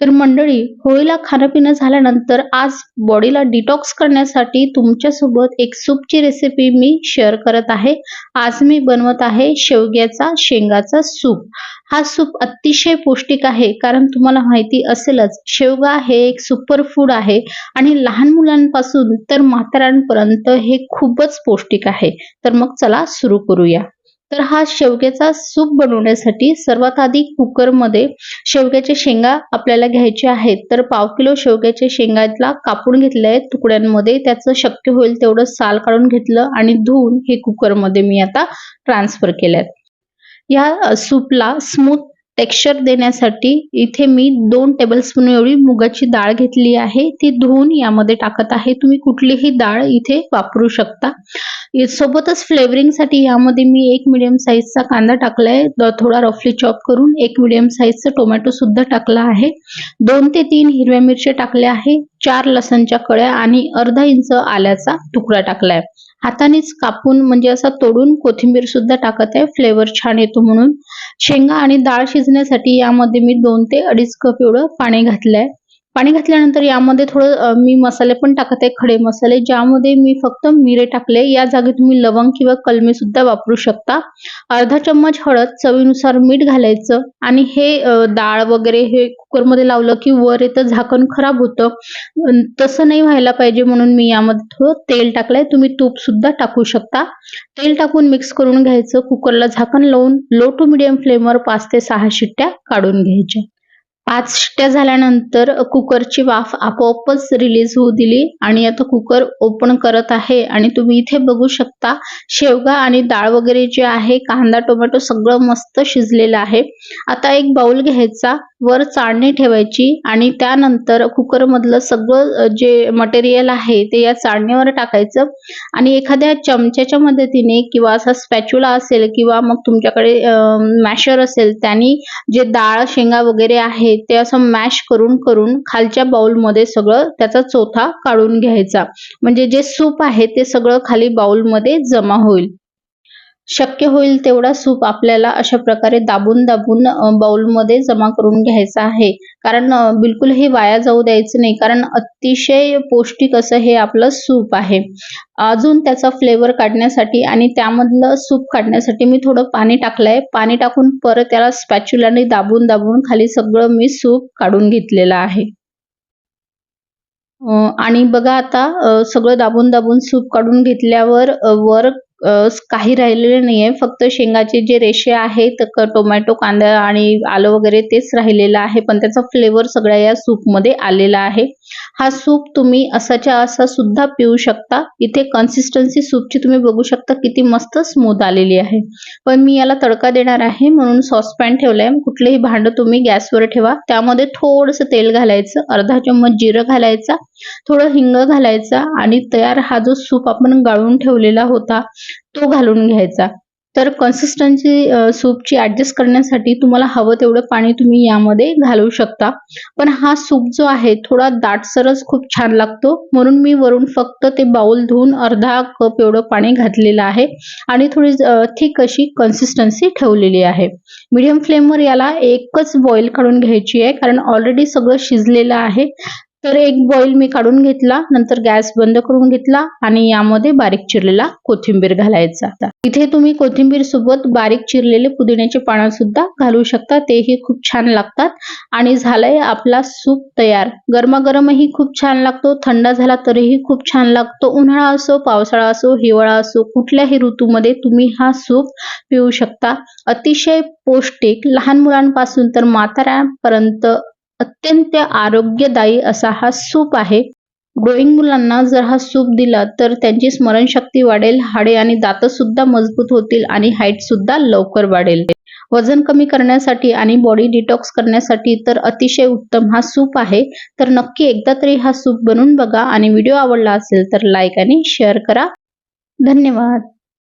तर मंडळी होळीला खाणं पिणं झाल्यानंतर आज बॉडीला डिटॉक्स करण्यासाठी तुमच्यासोबत एक सूपची रेसिपी मी शेअर करत आहे. आज मी बनवत आहे शेवग्याचा शेंगाचा सूप हा सूप अतिशय पौष्टिक आहे कारण तुम्हाला माहिती असेलच शेवगा हे एक सुपर फूड आहे आणि लहान मुलांपासून तर म्हाताऱ्यांपर्यंत हे खूपच पौष्टिक आहे. तर मग चला सुरू करूया. तर हा शेवग्याचा सूप बनवण्यासाठी सर्वात आधी कुकरमध्ये शेवग्याच्या शेंगा आपल्याला घ्यायचे आहेत. तर पाव किलो शेवग्याच्या शेंगाला कापून घेतले आहेत तुकड्यांमध्ये. त्याचं शक्य होईल तेवढं साल काढून घेतलं आणि धुवून हे कुकरमध्ये मी आता ट्रान्सफर केल्यात. या सूपला स्मूथ टेक्स्चर देण्यासाठी इथे मी दोन टेबलस्पून एवढी मुगाची डाळ घेतली आहे. ती धुवून यामध्ये टाकत आहे. तुम्ही कुठलीही डाळ इथे वापरू शकता. सोबतच फ्लेवरिंगसाठी यामध्ये मी एक मिडियम साईजचा कांदा टाकलाय. थोडा रफली चॉप करून एक मिडियम साईजचा टोमॅटो सुद्धा टाकला आहे. दोन ते तीन हिरव्या मिरच्या टाकल्या आहे. चार लसणच्या कळ्या आणि अर्धा इंच आल्याचा तुकडा टाकलाय. हातानेच कापून म्हणजे असा तोडून कोथिंबीर सुद्धा टाकत आहे. फ्लेवर छान येतो म्हणून. शेंगा आणि डाळ शिजण्यासाठी यामध्ये मी दोन ते अडीच कप एवढं पाणी घातलंय. पाणी घातल्यानंतर यामध्ये थोडं मी मसाले पण टाकत आहे खडे मसाले. ज्यामध्ये मी फक्त मिरे टाकले. या जागी तुम्ही लवंग किंवा कलमी सुद्धा वापरू शकता. अर्धा चम्मच हळद चवीनुसार मीठ घालायचं. आणि हे डाळ वगैरे हे कुकरमध्ये लावलं की वर येतं झाकण खराब होतं. तसं नाही व्हायला पाहिजे म्हणून मी यामध्ये थोडं तेल टाकलंय. तुम्ही तूप सुद्धा टाकू शकता. तेल टाकून मिक्स करून घ्यायचं. कुकरला झाकण लावून लो टू मिडियम फ्लेमवर पाच ते सहा शिट्ट्या काढून घ्यायच्या. पाच शिट्ट्या झाल्यानंतर कुकरची वाफ आपोआपच रिलीज होऊ दिली आणि आता कुकर ओपन करत आहे. आणि तुम्ही इथे बघू शकता शेवगा आणि डाळ वगैरे जे आहे कांदा टोमॅटो सगळं मस्त शिजलेलं आहे. आता एक बाउल घ्यायचा वर चाळणी ठेवायची आणि त्यानंतर कुकरमधलं सगळं जे मटेरियल आहे ते या चाळणीवर टाकायचं. आणि एखाद्या चमच्याच्या मदतीने किंवा असा स्पॅच्युला असेल किंवा मग तुमच्याकडे मॅशर असेल त्यांनी जे डाळ शेंगा वगैरे आहे ते असं मॅश करून करून खालच्या बाउलमध्ये सगळं त्याचा चोथा काढून घ्यायचा. म्हणजे जे सूप आहे ते सगळं खाली बाउलमध्ये जमा होईल. शक्य होईल तेवढा सूप आपल्याला अशा प्रकारे दाबून दाबून बाउलमध्ये जमा करून घ्यायचा आहे. कारण बिलकुल हे वाया जाऊ द्यायचं नाही. कारण अतिशय पौष्टिक असं हे आपलं सूप आहे. अजून त्याचा फ्लेवर काढण्यासाठी आणि त्यामधलं सूप काढण्यासाठी मी थोडं पाणी टाकलंय. पाणी टाकून परत त्याला स्पॅच्युलाने दाबून दाबून खाली सगळं मी सूप काढून घेतलेलं आहे. आणि बघा आता सगळं दाबून दाबून सूप काढून घेतल्यावर वर काही राहिलेले नाहीये. फक्त शेंगाचे जे रेषे आहेत टोमॅटो कांदा आणि आलं वगैरे तेच राहिलेलं आहे. पण त्याचा फ्लेवर सगळ्या या सूपमध्ये आलेला आहे. हा सूप तुम्ही असाच्या असा सुद्धा पिऊ शकता. इथे कन्सिस्टन्सी सूपची तुम्ही बघू शकता किती मस्त स्मूथ आलेली आहे. पण मी याला तडका देणार आहे. म्हणून सॉसपॅन ठेवलंय. कुठलेही भांड तुम्ही गॅसवर ठेवा. त्यामध्ये थोडंसं तेल घालायचं. अर्धा चम्मच जिरं घालायचा. थोडं हिंग घालायचा. आणि तयार हा जो सूप आपण गाळून ठेवलेला होता तो घालून घ्यायचा. तर कन्सिस्टन्सी सूपची ॲडजस्ट करण्यासाठी तुम्हाला हवं तेवढं पाणी तुम्ही यामध्ये घालू शकता. पण हा सूप जो आहे थोडा दाटसरच खूप छान लागतो. म्हणून मी वरून फक्त ते बाउल धुवून अर्धा कप एवढं पाणी घातलेलं आहे. आणि थोडी थिक अशी कन्सिस्टन्सी ठेवलेली आहे. मीडियम फ्लेमवर याला एकच बॉईल काढून घ्यायची आहे. कारण ऑलरेडी सगळं शिजलेलं आहे. तर एक बॉईल मी काढून घेतला नंतर गॅस बंद करून घेतला आणि यामध्ये बारीक चिरलेला कोथिंबीर घालायचा इथे तुम्ही कोथिंबीर सोबत बारीक चिरलेले पुदिन्याचे पानं सुद्धा घालू शकता तेही खूप छान लागतात. आणि झालंय आपला सूप तयार. गरमागरमही खूप छान लागतो थंड झाला तरीही खूप छान लागतो. उन्हाळा असो पावसाळा असो हिवाळा असो कुठल्याही ऋतूमध्ये तुम्ही हा सूप पिऊ शकता. अतिशय पौष्टिक लहान मुलांपासून तर म्हाताऱ्यापर्यंत अत्यंत आरोग्यदायी असा हा सूप आहे. ग्रोईंग मुलांना जर हा सूप दिला तर त्यांची स्मरणशक्ती वाढेल हाडे आणि दात सुद्धा मजबूत होतील आणि हाईट सुद्धा लवकर वाढेल. वजन कमी करण्यासाठी आणि बॉडी डिटॉक्स करण्यासाठी तर अतिशय उत्तम हा सूप आहे. तर नक्की एकदा तरी हा सूप बनवून बघा आणि व्हिडिओ आवडला असेल तर लाईक आणि शेअर करा. धन्यवाद.